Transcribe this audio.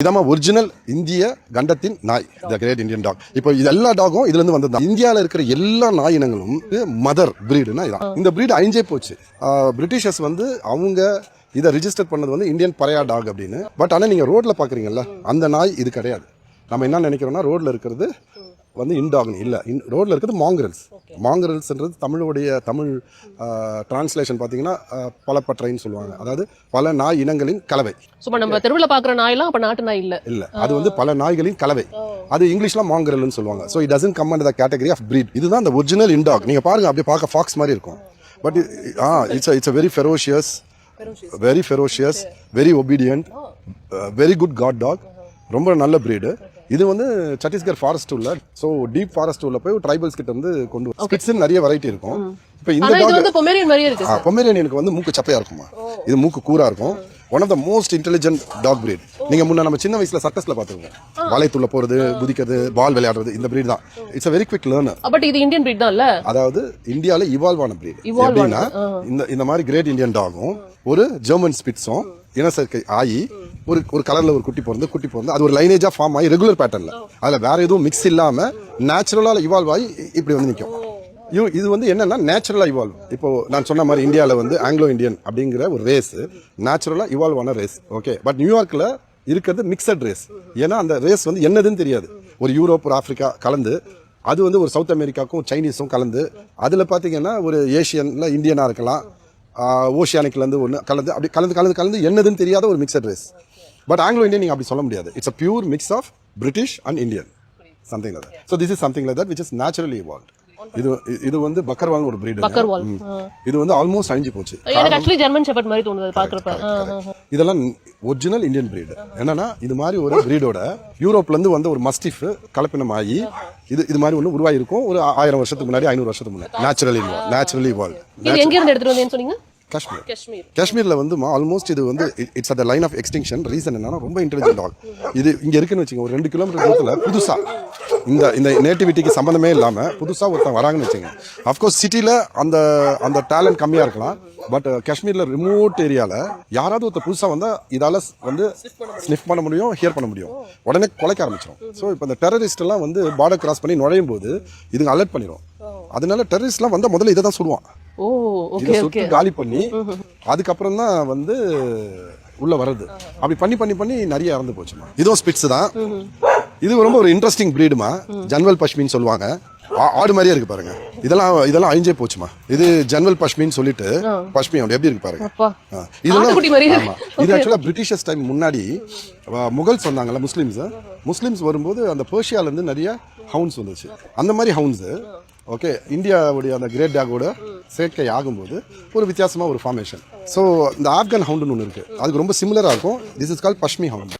இதாம original இந்திய கண்டத்தின் நாய் த கிரேட் இந்தியன் டாக் இப்போ இது எல்லா டாகும் இதுல இருந்து வந்தது இந்தியாவில் இருக்கிற எல்லா நாய் இனங்களும் மதர் பிரீடுனா இதான். இந்த பிரீடு அழிஞ்சே போச்சு. பிரிட்டிஷர்ஸ் வந்து அவங்க இதை ரிஜிஸ்டர் பண்ணது வந்து இந்தியன் பறையா டாக் அப்படின்னு. பட் ஆனால் நீங்கள் ரோட்டில் பார்க்குறீங்கல்ல அந்த நாய் இது கிடையாது. நம்ம என்ன நினைக்கிறோம்னா ரோட்டில் இருக்கிறது வந்து இன்டாக்னு இல்லை. இன் ரோட்ல இருக்கிறது மாங்கரல்ஸ். மாங்கரல்ஸ்ன்றது தமிழுடைய தமிழ் டிரான்ஸ்லேஷன் பார்த்தீங்கன்னா பலப்பற்றைன்னு சொல்லுவாங்க. அதாவது பல நாய் இனங்களின் கலவை. சும்மா நம்ம தெருவுல பாக்குற நாயெல்லாம் அப்ப நாட்டு நாய் இல்ல. இல்ல. அது வந்து பல நாய்களின் கலவை. அது இங்கிலீஷ்ல மாங்கரல்னு சொல்லுவாங்க. So it doesn't come under the category of breed. இதுதான் அந்த ஒரிஜினல் இன்டாக் நீங்க பாருங்க அப்படியே பார்க்க ஃபாக்ஸ் மாதிரி இருக்கும். But ah it's it's very ferocious very ferocious very obedient very good guard dog ரொம்ப நல்ல breed. இது வந்து சத்தீஸ்கர் ஃபாரஸ்ட் உள்ள ஸோ டீப் ஃபாரஸ்ட் உள்ள போய் ட்ரைபல்ஸ் கிட்ட இருந்து கொண்டு ஸ்பிட்ஸ்னு நிறைய வெரைட்டி இருக்கும். இப்போ இந்த டாக் வந்து பொமேரியன் இருக்கு வந்து மூக்கு சப்பையா இருக்குமா? இது மூக்கு கூரா இருக்கும். One of the most intelligent dog breed. நீங்க முன்ன நம்ம சின்ன வயசுல சர்க்கஸ்ல பாத்துருக்கோம் வலைத்துள்ள போறது குதிக்கிறது பால் விளையாடுறது இந்த breed தான். It's very quick learner but இது இந்தியன் பிரீட் தான் இல்ல? அதாவது இந்தியால இவால்வ் ஆன Evolve எப்படின்னா இந்த இந்த மாதிரி கிரேட் இந்தியன் டாகும் ஒரு ஜெர்மன் ஸ்பிட்ஸும் இனச்சேர்க்கை ஆகி ஒரு ஒரு கலர்ல ஒரு குட்டி பிறந்து குட்டி பிறந்து அது ஒரு லைனேஜா ஃபார்ம் ஆகி ரெகுலர் பேட்டர்ன்ல அதுல வேற எதுவும் மிக்ஸ் இல்லாம நேச்சுரலா இவால்வ் ஆகி இப்படி வந்து நிற்கும் இது வந்து என்னன்னா நேச்சுரலா இவால்வ் இப்போ நான் சொன்ன மாதிரி இந்தியாவில் வந்து ஆங்கிலோ இந்தியன் அப்படிங்கிற ஒரு ரேஸ் நேச்சுரலா இவால்வ் ஆன ரேஸ் ஓகே பட் நியூயார்க்ல இருக்கிறது மிக்சட் ரேஸ் ஏன்னா அந்த ரேஸ் வந்து என்னதுன்னு தெரியாது. ஒரு யூரோப் ஒரு ஆப்பிரிக்கா கலந்து அது வந்து ஒரு சவுத் அமெரிக்காக்கும் சைனீஸும் கலந்து அதில் பார்த்தீங்கன்னா ஒரு ஏஷியன்ல இந்தியனா இருக்கலாம் ஓஷியானிக்ல இருந்து ஒன்று கலந்து அப்படி கலந்து கலந்து கலந்து என்னதுன்னு தெரியாத ஒரு mixed race but Anglo Indian நீங்க அப்படி சொல்ல முடியாது. It's a pure mix of British and Indian something like that so this is something like that which is naturally evolve இது இது வந்து பக்கர்வால் ஒரு breed பக்கர்வால். இது வந்து ஆல்மோஸ்ட் அழிஞ்சு போச்சு. எனக்கு ஆக்சுவலி ஜெர்மன் ஷெப்பர்ட் மாதிரி தோணுது பாக்குறப்ப. இதெல்லாம் ஒரிஜினல் இந்தியன் breed. என்னன்னா இது மாதிரி ஒரு பிரீடோட யூரோப்ல இருந்து வந்த ஒரு மஸ்டிஃப் கலப்பினம் ஆகி இது இது மாதிரி ஒன்று உருவாயிருக்கும். ஒரு ஆயிரம் வருஷத்துக்கு முன்னாடி ஐநூறு வருஷத்துக்கு முன்னாடி. நேச்சுரலி நேச்சுரலி இது எங்க இருந்து எடுத்துட்டு வந்தேன்னு சொன்னீங்க? காஷ்மீர் காஷ்மீர் காஷ்மீர்ல வந்து ஆல்மோஸ்ட் இது வந்து it's at line of extinction reason என்னன்னா ரொம்ப இன்டெலிஜென்ட் டாக் இது இங்க இருக்குன்னு வச்சுங்க ஒரு ரெண்டு கிலோமீட்டர் தூரத்துல புதுசா. இந்த இந்த நேட்டிவிட்டிக்கு சம்பந்தமே இல்லாம புதுசா ஒருத்தன் வராங்கன்னு வச்சுங்க அஃப்கோர்ஸ் சிட்டில அந்த அந்த டேலண்ட் கம்மியா இருக்கலாம். பட் காஷ்மீர்ல ரிமோட் ஏரியால யாராவது ஒருத்தர் புதுசா வந்தா இதால வந்து ஸ்னிஃப் பண்ண முடியும் ஹியர் பண்ண முடியும். உடனே குலைக்க ஆரம்பிச்சிடும் ஸோ இப்போ இந்த டெரரிஸ்ட் எல்லாம் வந்து பார்டர் கிராஸ் பண்ணி நுழையும் போது இதுங்க அலர்ட் பண்ணிடும் அதனால டெரரிஸ்ட்லாம் வந்தா முதல்ல இதை தான் சொல்லுவான். இதை ஓகே சுட்டு காலி பண்ணி அதுக்கப்புறம் தான் வந்து உள்ள வர்றது. அப்படி பண்ணி பண்ணி பண்ணி நிறைய இறந்து போச்சுமா. இதுவும் ஸ்பிட்ஸ் தான். இது ரொம்ப ஒரு இன்ட்ரெஸ்டிங் பிரீடுமா ஜன்வல் பஷ்மின்னு சொல்லுவாங்க. ஆடு மாதிரியே இருக்கு பாருங்க. இதெல்லாம் இதெல்லாம் அழிஞ்சே போச்சுமா. இது ஜன்வல் பஷ்மின்னு சொல்லிட்டு பஷ்மி அப்படி எப்படி இருக்கு பாருங்க. இதெல்லாம் ஆமா. இது ஆக்சுவலா பிரிட்டிஷர்ஸ் டைம் முன்னாடி முகல்ஸ் வந்தாங்கல்ல முஸ்லிம்ஸ். முஸ்லிம்ஸ் வரும்போது அந்த பெர்ஷியால இருந்து நிறைய ஹவுன்ஸ் வந்துச்சு. அந்த மாதிரி ஹவுன்ஸ் ஓகே இந்தியாவுடைய அந்த கிரேட் டாகோட சேர்க்கை ஆகும்போது ஒரு வித்தியாசமாக ஒரு ஃபார்மேஷன் ஸோ இந்த ஆப்கன் ஹவுண்டுன்னு ஒன்று இருக்குது அதுக்கு ரொம்ப சிமிலராக இருக்கும். This is call Pashmi hound